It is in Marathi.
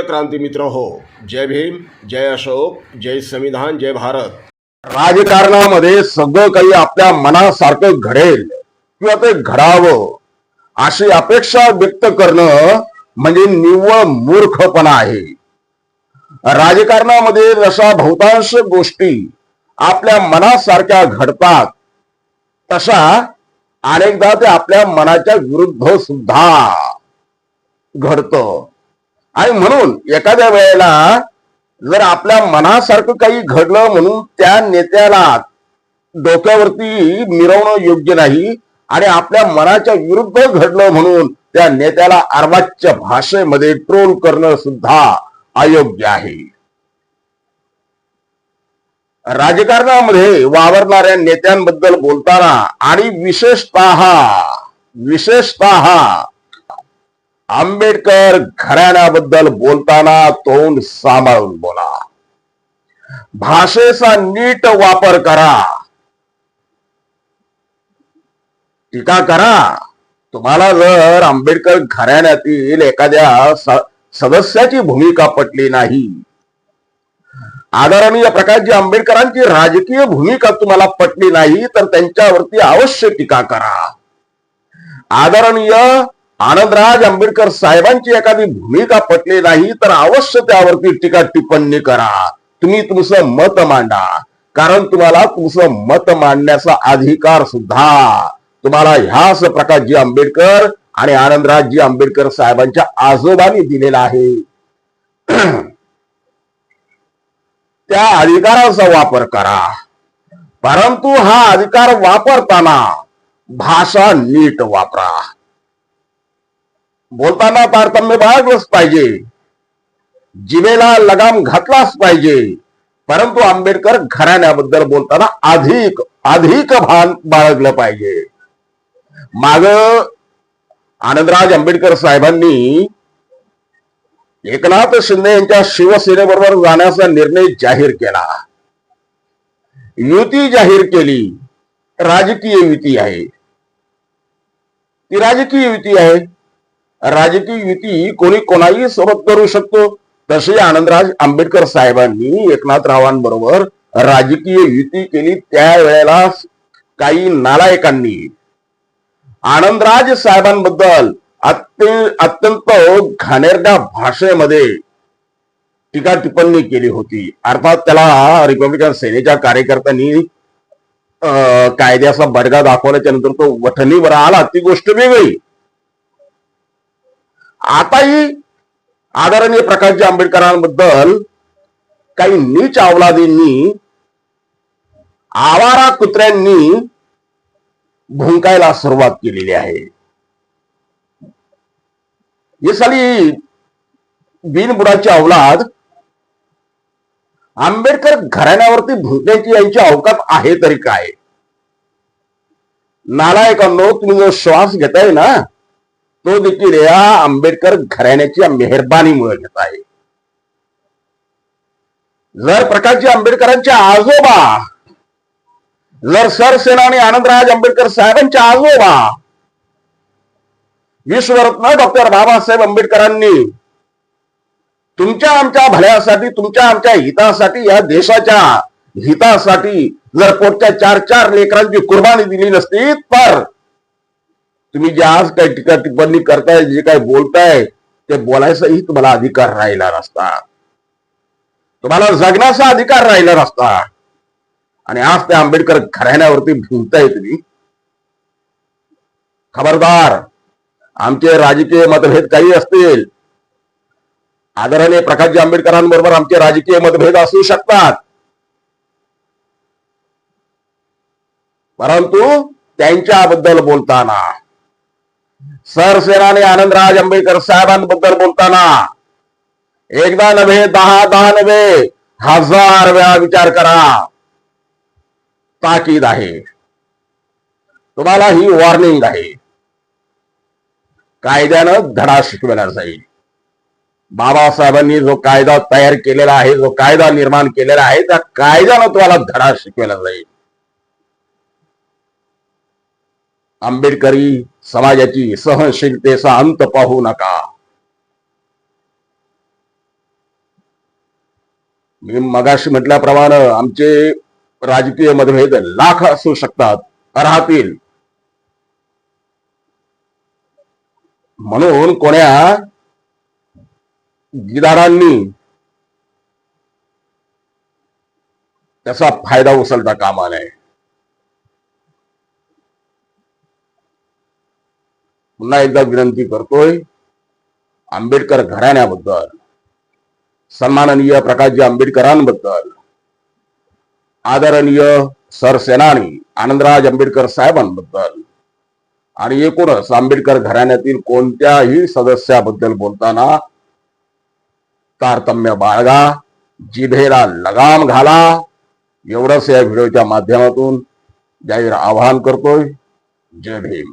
प्रिय क्रांती मित्र हो जय भीम जय अशोक जय संविधान जय भारत. राजकारणामध्ये सगळं काही आपल्या मनासारखं घडेल किंवा ते घडावं अशी अपेक्षा व्यक्त करणं म्हणजे निव्वळ मूर्खपणा आहे. राजकारणामध्ये जशा बहुतांश गोष्टी आपल्या मनासारख्या घडतात तशा अनेकदा ते आपल्या मनाच्या विरुद्ध सुद्धा घडत. आणि म्हणून एखाद्या वेळेला जर आपल्या मनासारखं काही घडलं म्हणून त्या नेत्याला डोक्यावरती मिरवणं योग्य नाही आणि आपल्या मनाच्या विरुद्ध घडलं म्हणून त्या नेत्याला अर्वाच्य भाषेमध्ये ट्रोल करणं सुद्धा अयोग्य आहे. राजकारणामध्ये वावरणाऱ्या नेत्यांबद्दल बोलताना आणि विशेषत विशेषत आंबेडकर घराण्याबद्दल बोलताना तोंड सांभाळून बोला. भाषेचा नीट वापर करा. टीका करा. तुम्हाला जर आंबेडकर घराण्यातील एखाद्या सदस्याची भूमिका पटली नाही. आदरणीय प्रकाशजी आंबेडकरांची राजकीय भूमिका तुम्हाला पटली नाही तर त्यांच्यावरती अवश्य टीका करा. आदरणीय आनंदराज आंबेडकर साहेबांची एखादी भूमिका पटली नाही तर अवश्य त्यावरती टीका टिप्पणी करा. तुम्ही तुमचं मत मांडा. कारण तुम्हाला तुमचं मत मांडण्याचा अधिकार सुद्धा. तुम्हाला ह्याच प्रकाशजी आंबेडकर आणि आनंदराजजी आंबेडकर साहेबांच्या आजोबांनी दिलेला आहे. त्या अधिकाराचा वापर करा. परंतु हा अधिकार वापरताना भाषा नीट वापरा. बोलताना तारतम्य बाळगलंच पाहिजे. जिवेला लगाम घातलाच पाहिजे. परंतु आंबेडकर घराण्याबद्दल बोलताना अधिक अधिक भान बाळगलं पाहिजे. माग आनंदराज आंबेडकर साहेबांनी एकनाथ शिंदे यांच्या शिवसेनेबरोबर जाण्याचा निर्णय जाहीर केला. युती जाहीर केली. राजकीय युती आहे. ती राजकीय युती आहे. राजकीय युती कोणी कोणाही सोबत करू शकतो. तसे आनंदराज आंबेडकर साहेबांनी एकनाथरावांबरोबर राजकीय युती केली. त्यावेळेला काही नालायकांनी आनंदराज साहेबांबद्दल अत्यंत घाणेरड्या भाषेमध्ये टीका टिप्पणी केली होती. अर्थात त्याला रिपब्लिकन सेनेच्या कार्यकर्त्यांनी अं, कायद्याचा बडगा दाखवल्याच्या नंतर तो वठणीवर आला. ती गोष्ट वेगळी. आताही आदरणीय प्रकाशजी आंबेडकरांबद्दल काही नीच अवलादींनी आवारा कुत्र्यांनी भुंकायला सुरुवात केलेली आहे. ही साली बिनबुडाची अवलाद आंबेडकर घराण्यावरती भुंकण्याची यांची अवकात आहे तरी काय? नालायकांनो तुम्ही जो श्वास घेताय ना तो देखील या आंबेडकर घराण्याच्या मेहरबानीमुळे घेत आहे. जर प्रकाशजी आंबेडकरांच्या आजोबा जर सरसेनानी आनंदराज आंबेडकर साहेबांच्या आजोबा विश्वरत्न डॉक्टर बाबासाहेब आंबेडकरांनी तुमच्या आमच्या भल्यासाठी तुमच्या आमच्या हितासाठी या देशाच्या हितासाठी जर पोटच्या चार चार लेकरांची कुर्बानी दिली नसती तर तुम्ही जे आज काही टीका टिप्पणी करताय जे काही बोलताय ते बोलायचाही तुम्हाला अधिकार राहिला नसता. तुम्हाला जगण्याचा अधिकार राहिला नसता. आणि आज ते आंबेडकर घराण्यावरती भिंताय तुम्ही. खबरदार आमचे राजकीय मतभेद काही असतील. आदरणीय प्रकाशजी आंबेडकरांबरोबर आमचे राजकीय मतभेद असू शकतात. परंतु त्यांच्याबद्दल बोलताना सरसेनानी आनंदराज आंबेडकर साहेबांबद्दल बोलताना एकदा नव्हे दहा दहा नव्हे हजार वेळा विचार करा. ताकीद आहे. तुम्हाला ही वॉर्निंग आहे. कायद्यानं धडा शिकवला जाईल. बाबासाहेबांनी जो कायदा तयार केलेला आहे जो कायदा निर्माण केलेला आहे त्या कायद्यानं तुम्हाला धडा शिकवला जाईल. आंबेडकरी समाजाची सहनशीलतेचा अंत पाहू नका. मी मगाशी म्हटल्याप्रमाणे आमचे राजकीय मतभेद लाख असू शकतात राहतील. म्हणून कोण्या गिदारांनी त्याचा फायदा उचलता कामा नये. पुन्हा एकदा विनंती करतोय आंबेडकर घराण्याबद्दल सन्माननीय प्रकाशजी आंबेडकरांबद्दल आदरणीय सरसेनानी आनंदराज आंबेडकर साहेबांबद्दल आणि एकूणच आंबेडकर घराण्यातील कोणत्याही सदस्याबद्दल बोलताना तारतम्य बाळगा जिभेला लगाम घाला. एवढंच या व्हिडिओच्या माध्यमातून जाहीर आवाहन करतोय. जय भीम.